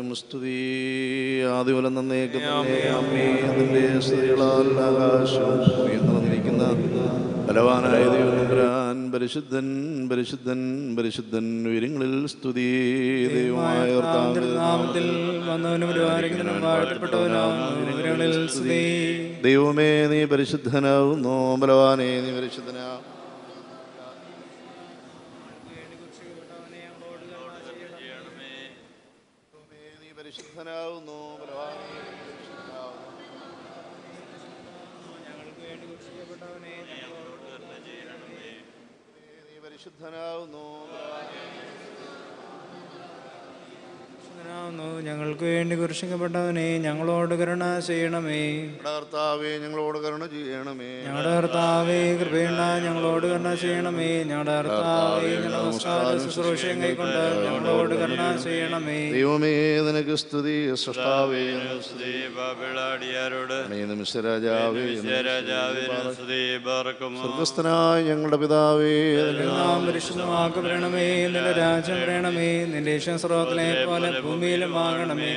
ും സ്തുതി അമ്മേ അതിന്റെ സ്ത്രീകളാൽ നിറഞ്ഞിരിക്കുന്ന ബലവാനായ ദൈവനമ്പുരാൻ പരിശുദ്ധൻ പരിശുദ്ധൻ പരിശുദ്ധൻ ഉയരങ്ങളിൽ സ്തുതി ദൈവമായ ദൈവമേ നീ പരിശുദ്ധനാവുന്നു. ബലവാനേ നീ പരിശുദ്ധനാ ദൈവമേ, നീ പരിശുദ്ധനാവുന്നു ബലവാനേ നീ പരിശുദ്ധനാവുന്നു നീ പരിശുദ്ധനാവുന്നു ബലവാനേ പരിശുദ്ധനാകുന്നു. ഞങ്ങൾക്ക് ഞങ്ങളോട് കരുണ ചെയ്യണമേ. ഞങ്ങളുടെ കർത്താവേ ഞങ്ങളോട് കരുണ ചെയ്യണമേ. ഞങ്ങളുടെ കർത്താവേ കൃപയുണ്ട ഞങ്ങളോട് കരുണ ചെയ്യണമേ. ഞങ്ങളുടെ കർത്താവേ നമസ്കാര ശുശ്രൂഷയും കൈക്കൊണ്ട് ഞങ്ങളോട് കരുണ ചെയ്യണമേ. ദൈവമേ നിനക്ക് സ്തുതി സൃഷ്ടാവേ. സ്തുതി. ബാബിളാടിയാരോട് സ്തുതി സ്വർഗസ്ഥനായ ഞങ്ങളുടെ പിതാവേ നാം പരിശുദ്ധമാക്കപ്പെടണമേ നിന്റെ രാജ്യം വരണമേ. നിന്റെ ഇഷ്ടം സ്രോതത്തിലെ പോലെ ഭൂമിയിലും ആകണമേ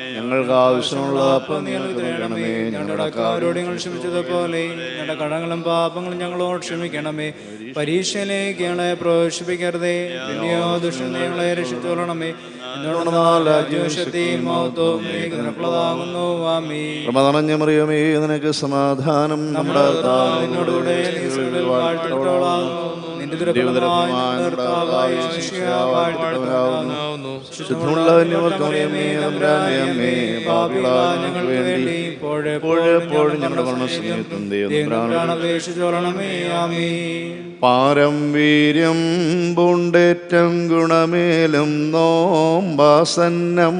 ഞങ്ങൾക്ക് ആവശ്യമുള്ള അപ്പം നീ ഞങ്ങൾക്ക് തരണമേ. തരണമേ ഞങ്ങളുടെ അക്കാരോട് ഞങ്ങൾ ക്ഷമിച്ചതുപോലെ. ഞങ്ങളുടെ കടങ്ങളും പാപങ്ങളും ഞങ്ങളോട് ക്ഷമിക്കണമേ. പരീക്ഷയിലേക്ക് ഞങ്ങളെ പ്രവേശിപ്പിക്കരുതേ. പിന്നെയോ ദുഷ്ടങ്ങളെ ഞങ്ങളെ പ്രമതണഞ്ഞ മറിയമേ നിനക്ക് സമാധാനം നമ്മുടെ ഞങ്ങൾക്ക് വേണ്ടി ഞങ്ങളുടെ മരണസമയത്തും ആമീ പാരം വീര്യം പൂണ്ടേറ്റം ഗുണമേലും നോമ്പാസന്നം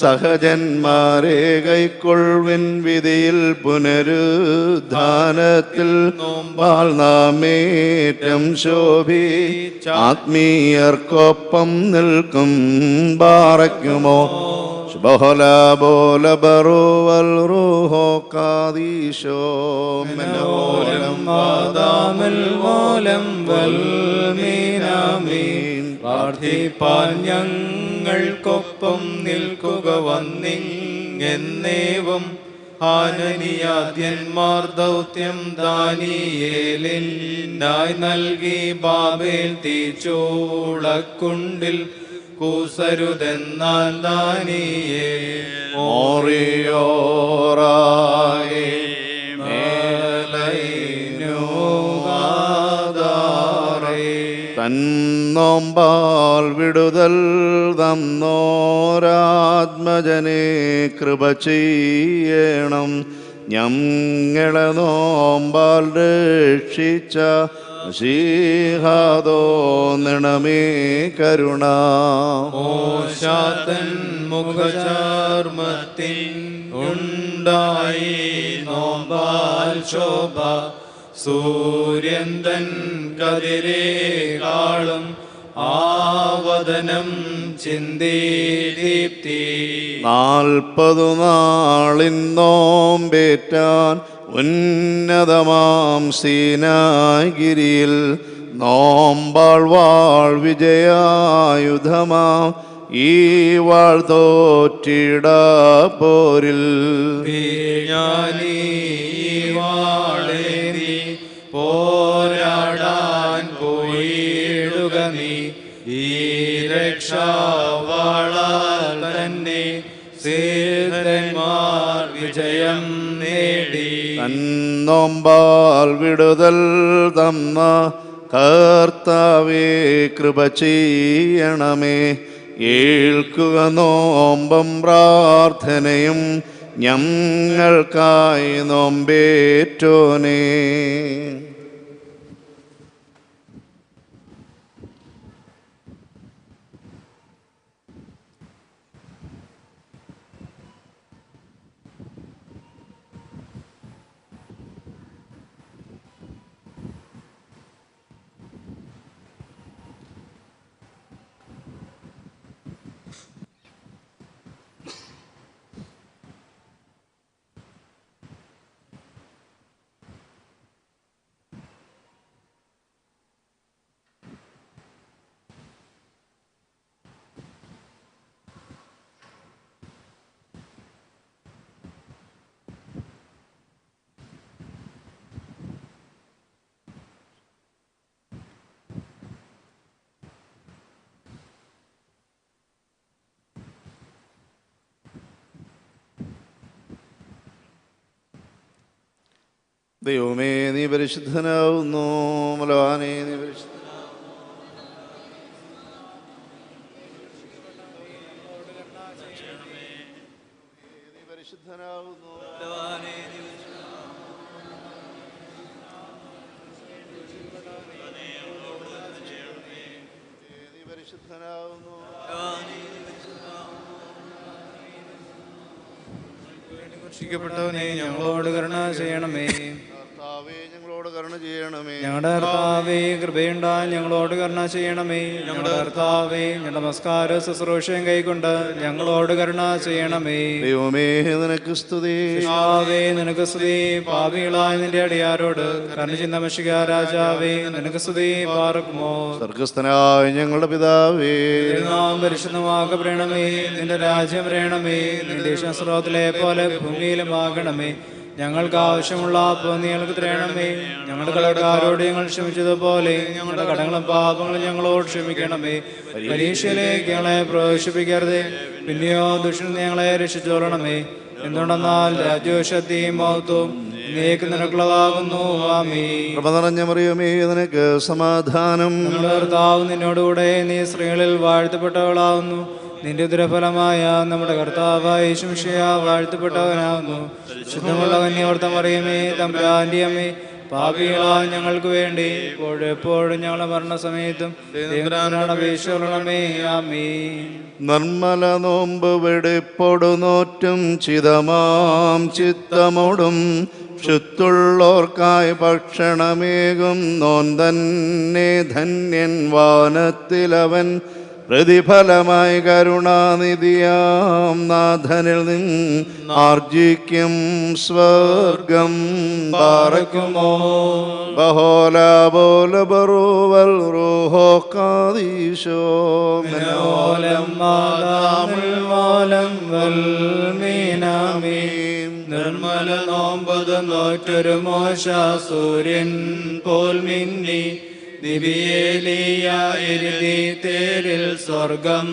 സഹജന്മാരെ കൈക്കൊള്ളുവിൻ വിധിയിൽ പുനരുദ്ധാനത്തിൽ നോമ്പാൽ നാമേറ്റം ശോഭി. ആത്മീയർക്കൊപ്പം നിൽക്കും പാറയ്ക്കുമോ ബഹല ബോല ബറുവൽ റൂഹോ കാദീശോ. മനോലം ആദാമിൽ മൂലം വൽമീനാമീൻ. പ്രാർത്ഥിപ്പാൻ ഞങ്ങൾക്കൊപ്പം നിൽക്കുക വന്നിങ്ങെന്നേവം. ഹാനനിയാദ്യന്മാർ ദൗത്യം ദാനിയേലിനായി നൽകി ബാബേൽ തീച്ചൂളക്കുണ്ടിൽ കൂസരുതെന്നാൽ ദാനിയേ. ഓറിയോറായി തന്നോമ്പാൽ വിടുതൽ തന്നോരാത്മജനെ കൃപ ചെയ്യണം. ഞങ്ങളെ നോമ്പാൽ രക്ഷിച്ച ശീഹാദോ നിണമേ കരുണ. ഓശാത്തൻ മുഖചാർമത്തിൻ ഉണ്ടായി നോമ്പാൽ ശോഭ. സൂര്യന്തൻ കതിരേ കതിരേകാളും ആവദനം ചിന്തി ദീപ്തി. നാൽപ്പതു നാളിന്നോമ്പേറ്റാൻ ഉന്നതമാം സീനാഗിരിയിൽ നോമ്പാൾ വാൾ വിജയായുധമാം ഈ വാൾ തോറ്റിട പോരിൽ. തന്നെ സേതന്മാർ വിജയം നേടി. തന്നോമ്പാൽ വിടുതൽ തന്ന കർത്താവേ കൃപ ചെയ്യണമേ. ഏൽക്കുക നോമ്പം പ്രാർത്ഥനയും ഞങ്ങൾക്കായി നോമ്പേറ്റോനേ. ദൈവമേ നീ പരിശുദ്ധനാവുന്നു. മലവാനേ നീ പരിശുദ്ധ രക്ഷിക്കപ്പെട്ടവനെ ഞങ്ങളോട് കരുണ ചെയ്യണമേ. ഞങ്ങളോട് കരുണ ചെയ്യണമേ. ഞങ്ങളുടെ കർത്താവേ കൃപയുണ്ടായി ഞങ്ങളോട് കരുണ ചെയ്യണമേ. ഞങ്ങളുടെ കർത്താവേ ഞങ്ങളുടെ നമസ്കാര ശുശ്രൂഷയും കൈക്കൊണ്ട് ഞങ്ങളോട് കരുണ ചെയ്യണമേ. ദൈവമേ നിനക്ക് സ്തുതി. കർത്താവേ നിനക്ക് സ്തുതി. പാപികളായ നിന്റെ അടിയാരോട് കരുണ ചിന്ത മഷിക രാജാവേ നിനക്ക് സ്തുതി പാർക്കുമോ? സ്വർഗസ്ഥനായ ഞങ്ങളുടെ പിതാവേ. നാം പരിശുദ്ധമാകപ്പെടണമേ നിന്റെ രാജ്യം വരണമേ. നിന്റെ ശാസ്ത്രത്തിലെ പോലെ ഭൂമിയിലും ആകണമേ. ഞങ്ങൾക്ക് ആവശ്യമുള്ള അപ്പം നീ ഞങ്ങൾക്ക് തരണമേ. ഞങ്ങളുടെ കടക്കാരോട് ഞങ്ങൾ ക്ഷമിച്ചതുപോലെ ഞങ്ങളുടെ കടങ്ങളും പാപങ്ങളും ഞങ്ങളോട് ക്ഷമിക്കണമേ. പരീക്ഷയിലേക്ക് ഞങ്ങളെ പ്രവേശിപ്പിക്കരുതേ. പിന്നെയോ ദുഷ്ടൻ ഞങ്ങളെ രക്ഷിച്ചോളണമേ. എന്തുകൊണ്ടെന്നാൽ രാജ്യശക്തിയും മഹത്വം നിറഞ്ഞ മറിയമേ നിനക്ക് സമാധാനം. നിന്നോടുകൂടെ നീ സ്ത്രീകളിൽ വാഴ്ത്തപ്പെട്ടവളാവുന്നു നിന്റെ ദുരഫലമായ നമ്മുടെ കർത്താവായ ശുംഷയ വാഴ്ത്തപ്പെട്ടവനാകുന്നു. ശുദ്ധമുള്ള കന്യാവർത്തം അറിയമേ തമ്പുരാന്റെ അമ്മേ. പാപികളാ ഞങ്ങൾക്ക് വേണ്ടി ഇപ്പോഴെപ്പോഴും ഞങ്ങളുടെ മരണസമയത്തും ആമേ നിർമ്മല നോമ്പ് വെടിപ്പൊടുന്നോറ്റും ചിതമാം ചിത്തമോടും ശുത്തുള്ളോർക്കായി ഭക്ഷണമേകും. നോൻ തന്നെ ധന്യൻ വാനത്തിലവൻ പ്രതിഫലമായി കരുണാനിധിയാം നാഥനിൽ നിന്ന് ആർജിക്കും സ്വർഗം പാറക്കുമോ ബഹോല ബോല ബറുവൽ റൂഹോ കാദീശോ നിർമ്മല നോമ്പത് നോറ്റൊരു മോശ സൂര്യൻ പോൽ മിന്നി ദിവിയേലിയ എരുതി തേരിൽ സ്വർഗം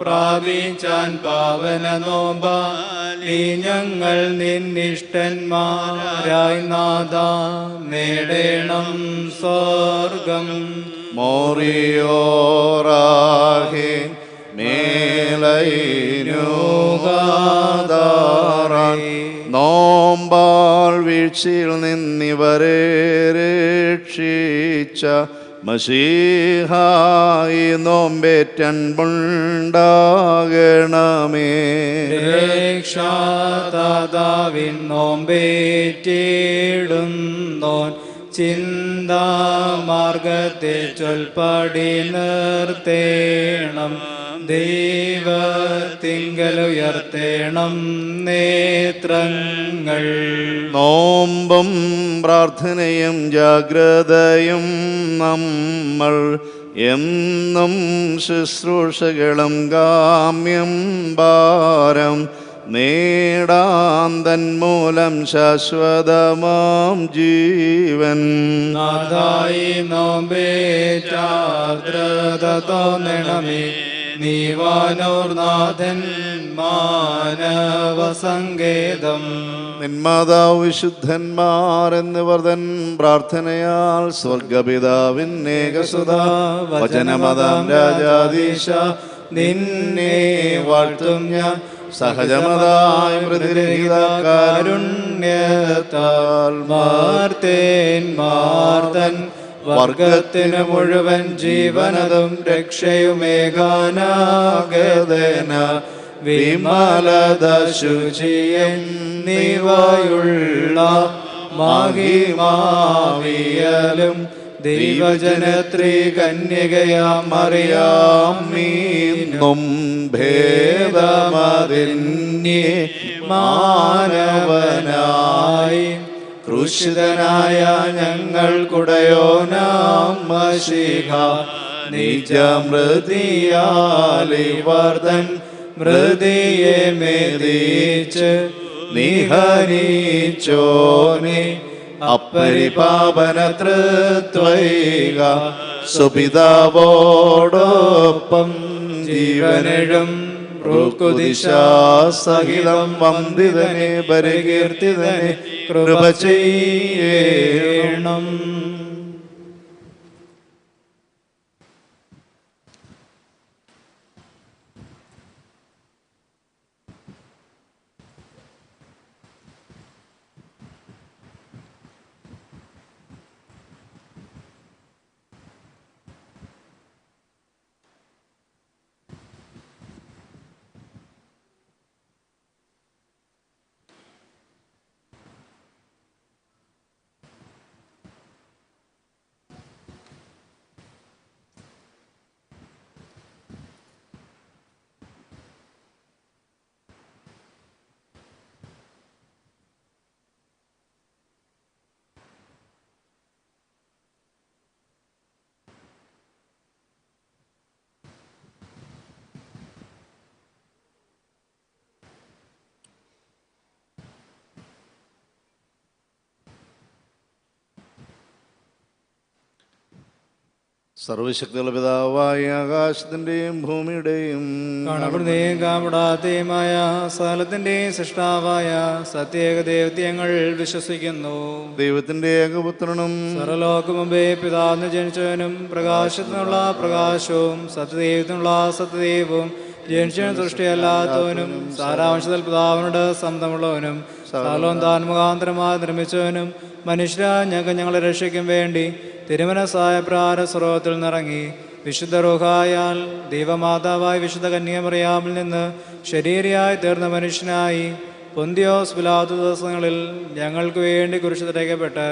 പ്രാപിച്ചാൻ പാവന നോമ്പാലി ഞങ്ങൾ നിന്നിഷ്ടന്മാരായി നാദ നേടേണം സ്വർഗം. മോറിയോറാഹി മേലൈനുകാതാറായി നോമ്പാൾ വീഴ്ചയിൽ നിന്നിവരെ രക്ഷിച്ച മഷീഹായി നോമ്പേറ്റൻപുണ്ടാകണമേ രക്ഷാതാവിൻ നോമ്പേറ്റിടുന്നോൻ ചിന്താമാർഗത്തെ ചൊൽപ്പടി നിർത്തേണം. ദൈവത്തിങ്കലുയർത്തേണം നേത്രങ്ങൾ. നോമ്പും പ്രാർത്ഥനയും ജാഗ്രതയും നമ്മൾ എന്നും ശുശ്രൂഷകളും ഗാമ്യം ഭാരം നേടാൻ തന്മൂലം ശാശ്വതമാം ജീവൻ. നോമ്പേ നോമ്പേറ്റാർദ്രത തോന്നണമേ. നീവാനോർനാഥൻ മാനവ സങ്കേതം നിന്മാതാവ് വിശുദ്ധന്മാർ എന്നിവർ തൻ പ്രാർത്ഥനയാൽ സ്വർഗപിതാവിന്നേകസുത വചനമതാം രാജാധീശ നിന്നെ വാഴ്ത്തും ഞാൻ. സഹജമതായ പ്രതിരഹിതാരുണ്യത്താൽ മാർത്തേൻ മാർത്തൻ വർഗത്തിന് മുഴുവൻ ജീവനതും രക്ഷയുമേകാനാഗതന വിമലത ശുചിയൻ നീവായുള്ള മാഹിമാവിയലും ദൈവജനത്രീ കന്യകയാം അറിയാം മീന്നും ഭേദമതിന്യേ മാനവനായി ക്രൂശിതനായ ഞങ്ങൾ കുടയോനാം മഷിഹ നിജമൃതിയാലിവർദ്ധൻ മൃതിയെ മേദിച്ച് നിഹനിച്ചോനെ. അപ്പരിപാപന തൃത്വൈക സുപിതാവോടൊപ്പം ജീവനഴും സഹിതം വന്ദിതനെ പരികീർത്തിതനെ കൃപ ചെയ്യണം. സർവശക്തിയുള്ള പിതാവായ ആകാശത്തിന്റെയും ഭൂമിയുടെയും കാണപ്പെടുന്നേയും സ്ഥലത്തിന്റെയും സകലത്തിന്റെയും സൃഷ്ടാവായ സത്യേക ദൈവത്യങ്ങൾ വിശ്വസിക്കുന്നു. ദൈവത്തിന്റെ ഏകപുത്രനും സർവലോക മുമ്പേ പിതാവിന് ജനിച്ചവനും പ്രകാശത്തിനുള്ള പ്രകാശവും സത്യദൈവത്തിനുള്ള സത്യദൈവവും ജനിച്ചവനും സൃഷ്ടിയല്ലാത്തവനും സാരാംശത്തിൽ പിതാവിനോട് സ്വന്തമുള്ളവനും സകലവും താൻ മുഖാന്തരമായി നിർമ്മിച്ചവനും മനുഷ്യരാ ഞങ്ങൾ ഞങ്ങളെ രക്ഷിക്കും വേണ്ടി തിരുമനസായ പ്രാര സ്രോതത്തിൽ നിറങ്ങി വിശുദ്ധ റുഹായാൽ ദൈവമാതാവായ വിശുദ്ധ കന്യാമറിയാമിൽ നിന്ന് ശരീരയായി തീർന്ന മനുഷ്യനായി പൊന്തിയോസ് പിലാത്ത ദിവസങ്ങളിൽ ഞങ്ങൾക്ക് വേണ്ടി കുരിശ് തിരക്കപ്പെട്ട്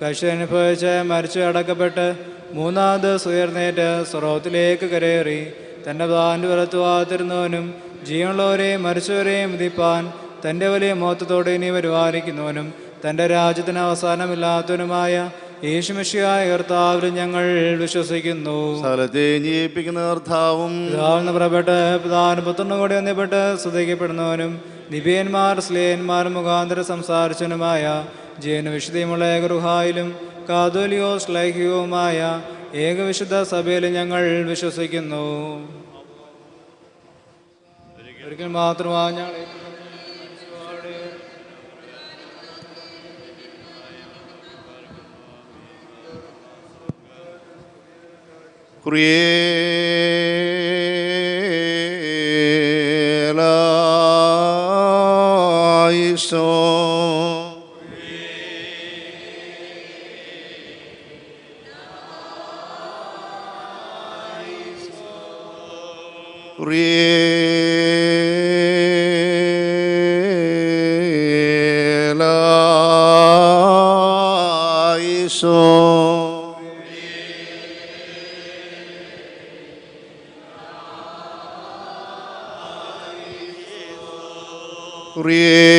കശി അനുഭവിച്ച് മരിച്ചു അടക്കപ്പെട്ട് മൂന്നാം ദിവസം ഉയർന്നേറ്റ് സ്രോതത്തിലേക്ക് കരയേറി തന്റെ താന്റെ വലത്തുവാതിരുന്നവനും ജീവനുള്ളവരെയും മരിച്ചവരെയും വിധിപ്പാൻ തന്റെ വലിയ മോത്തത്തോടെ ഇനി വരുവാനിക്കുന്നവനും തന്റെ രാജ്യത്തിന് അവസാനമില്ലാത്തവനുമായ യേശുമിഷിയായ കർത്താവിൽ ഞങ്ങൾ വിശ്വസിക്കുന്നു. സകലത്തെ ജീവിപ്പിക്കുന്ന കർത്താവും പിതാവിന് പുറപ്പെട്ട് പിതാവിന് പുത്രനും കൂടി ഒന്നിപ്പെട്ട് സ്തുതിക്കപ്പെടുന്നവനും നിബിയന്മാർ സ്ലേയന്മാർ മുഖാന്തരം സംസാരിച്ചനുമായ ജീവന വിശുദ്ധിയുമുള്ള ഏകറുഹായിലും കാതോലിയോ ലൈഹികവുമായ ഏകവിശുദ്ധ സഭയിൽ ഞങ്ങൾ വിശ്വസിക്കുന്നു. ഒരിക്കൽ മാത്രമാണ് ഞങ്ങൾ create realizon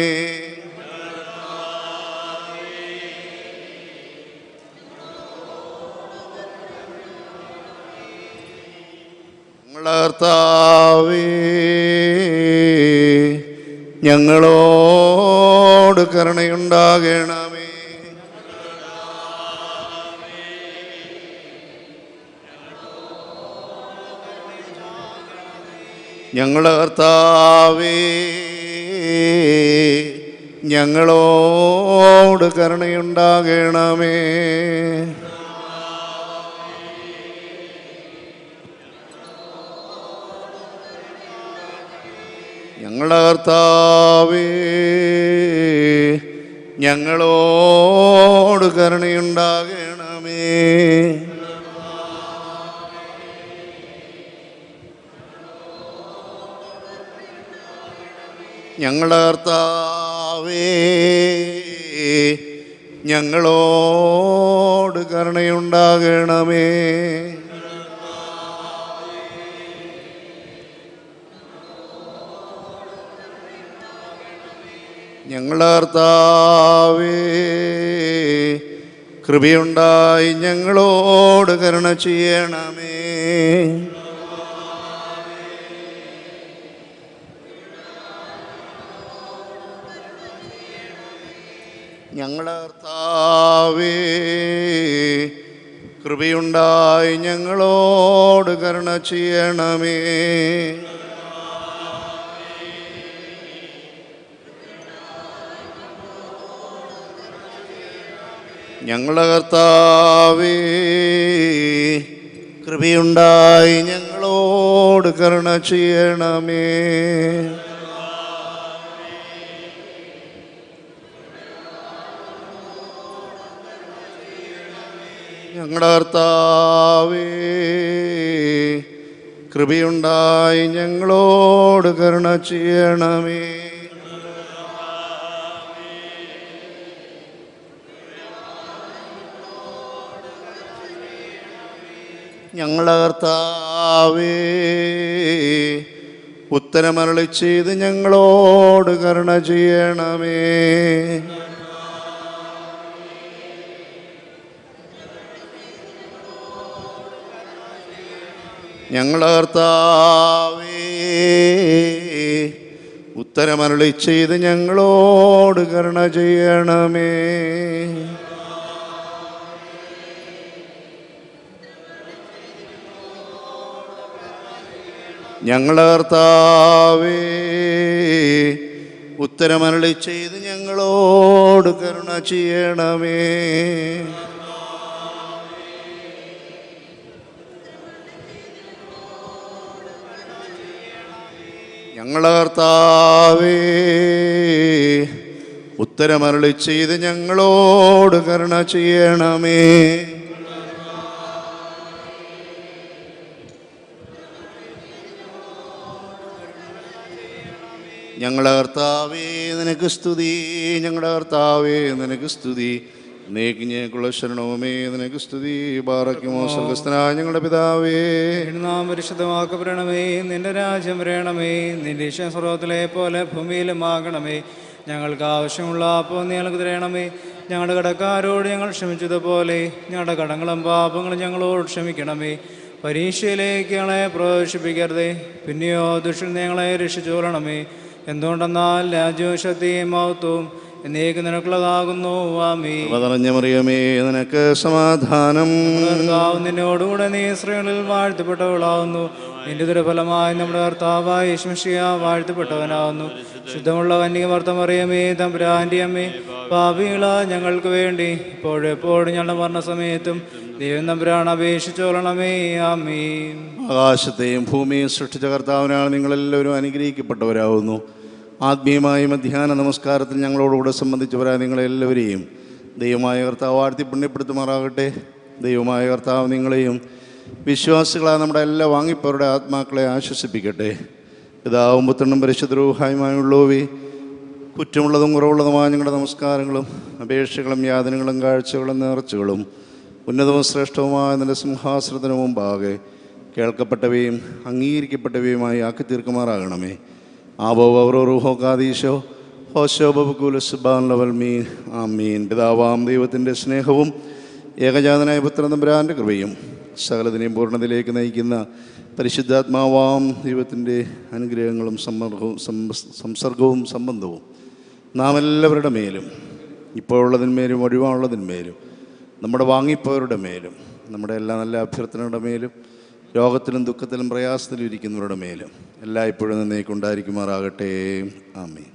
ഞങ്ങളോട് കരുണയുണ്ടാകണമേ. ഞങ്ങളെ കർത്താവേ ഞങ്ങളോട് കരുണയുണ്ടാകണമേ. ഞങ്ങളുടെ കർത്താവേ ഞങ്ങളോട് കരുണയുണ്ടാകണമേ. ഞങ്ങളുടെ കർത്താവേ ഞങ്ങളോട് കരുണയുണ്ടാകണമേ. ഞങ്ങളുടെ കർത്താവേ കൃപയുണ്ടായി ഞങ്ങളോട് കരുണ ചെയ്യണമേ. ഞങ്ങളർത്താവേ. കൃപയുണ്ടായി ഞങ്ങളോട് കരുണ ചെയ്യണമേ. ഞങ്ങളുടെ കർത്താവേ കൃപയുണ്ടായി ഞങ്ങളോട് കരുണ ചെയ്യണമേ. ഞങ്ങളുടെ കർത്താവേ കൃപയുണ്ടായി ഞങ്ങളോട് കരുണ ചെയ്യണമേ. ഞങ്ങളുടെ കർത്താവേ ഉത്തരമരളി ചെയ്ത് ഞങ്ങളോട് കരുണ ചെയ്യണമേ. ഞങ്ങളുടെ കർത്താവേ ഉത്തരമരളി ചെയ്ത് ഞങ്ങളോട് കരുണ ചെയ്യണമേ. ഞങ്ങളുടെ കർത്താവേ ഉത്തരമരളി ചെയ്ത് ഞങ്ങളോട് കരുണ ചെയ്യണമേ. ഞങ്ങളുടെ കർത്താവേ ഉത്തരമരളി ചെയ്ത് ഞങ്ങളോട് കരുണ ചെയ്യണമേ. ഞങ്ങളുടെ കർത്താവേ നിനക്ക് സ്തുതി. ഞങ്ങളുടെ കർത്താവേ നിനക്ക് സ്തുതി. നീക്കിഞ്ഞേക്കുള്ള ശരണവുമേ നിനക്ക് സ്തുതി. ബാറയ്ക്കുമോ സ്വർഗസ്ഥനായ ഞങ്ങളുടെ പിതാവേ. നാം പരിശുദ്ധമാക്കപ്പെടണമേ നിന്റെ രാജ്യം വരണമേ. നിന്റെ ഈശ്വര സ്വർഗത്തിലെ പോലെ ഭൂമിയിലും ആകണമേ ഞങ്ങൾക്ക് ആവശ്യമുള്ള അപ്പോൾ നീ ഞങ്ങൾക്ക് തരണമേ. ഞങ്ങളുടെ കടക്കാരോട് ഞങ്ങൾ ക്ഷമിച്ചതുപോലെ ഞങ്ങളുടെ കടങ്ങളും പാപങ്ങളും ഞങ്ങളോട് ക്ഷമിക്കണമേ. പരീക്ഷയിലേക്ക് ഞങ്ങളെ പ്രവേശിപ്പിക്കരുതേ. പിന്നെയോ ദുഷിൽ ഞങ്ങളെ രക്ഷിച്ചുകൊള്ളണമേ. എന്തുകൊണ്ടെന്നാൽ രാജ്യവും ശക്തിയും മഹത്വവും എന്നേക്ക് നിനക്കുള്ളതാകുന്നു. ആമീ നിറഞ്ഞ മറിയമേ നിനക്ക് സമാധാനം. നിന്നോടുകൂടെ നീ സ്ത്രീകളിൽ വാഴ്ത്തപ്പെട്ടവളാവുന്നു. നിന്റെ ദുരഫലമായി നമ്മുടെ കർത്താവായ യേശുമിഷിയ വാഴ്ത്തപ്പെട്ടവനാവുന്നു. ശുദ്ധമുള്ള കന്യകമർത്തമറിയമേ തമ്പുരാന്റെ അമ്മേ പാപികള ഞങ്ങൾക്ക് വേണ്ടി ഇപ്പോഴെപ്പോഴും ഞങ്ങളുടെ മരണസമയത്തും ആകാശത്തെയും ഭൂമിയും സൃഷ്ടിച്ച കർത്താവിനാണ് നിങ്ങളെല്ലാവരും അനുഗ്രഹിക്കപ്പെട്ടവരാകുന്നു. ആത്മീയമായ മധ്യാഹ്ന നമസ്കാരത്തിൽ ഞങ്ങളോടുകൂടെ സംബന്ധിച്ചവരായ നിങ്ങളെല്ലാവരെയും ദൈവമായ കർത്താവ് വാഴ്ത്തി പുണ്യപ്പെടുത്തുമാറാകട്ടെ. ദൈവമായ കർത്താവ് നിങ്ങളെയും വിശ്വാസികളായ നമ്മുടെ എല്ലാ വാങ്ങിപ്പവരുടെ ആത്മാക്കളെ ആശ്വസിപ്പിക്കട്ടെ. പിതാവും പുത്രനും പരിശുദ്ധരൂഹായുമായുള്ളവേ കുറ്റമുള്ളതും കുറവുള്ളതുമായ ഞങ്ങളുടെ നമസ്കാരങ്ങളും അപേക്ഷകളും യാതനകളും കാഴ്ചകളും നേർച്ചകളും ഉന്നതവും ശ്രേഷ്ഠവുമായ നിന്റെ സിംഹാസനത്തിന് മുമ്പാകെ കേൾക്കപ്പെട്ടവയും അംഗീകരിക്കപ്പെട്ടവയുമായി ആക്കി തീർക്കുമാറാകണമേ ആബോ കാദീശോ സുബാൻ ലവൽ മീൻ ആ മീൻ പിതാവാം ദൈവത്തിന്റെ സ്നേഹവും ഏകജാതനായ പുത്രനമ്പുരാന്റെ കൃപയും സകലതിനെയും പൂർണതയിലേക്ക് നയിക്കുന്ന പരിശുദ്ധാത്മാവാം ദൈവത്തിന്റെ അനുഗ്രഹങ്ങളും സമ്മർഹവും സംസർഗവും സംബന്ധവും നാം എല്ലാവരുടെ മേലും ഇപ്പോഴുള്ളതിന്മേലും ഒഴിവാനുള്ളതിന്മേലും നമ്മുടെ വാങ്ങിപ്പോയവരുടെ മേലും നമ്മുടെ എല്ലാ നല്ല അഭ്യർത്ഥനയുടെ മേലും രോഗത്തിലും ദുഃഖത്തിലും പ്രയാസത്തിലും ഇരിക്കുന്നവരുടെ മേലും എല്ലായ്പ്പോഴും നന്നേക്കുണ്ടായിരിക്കുമാറാകട്ടെ ആമേ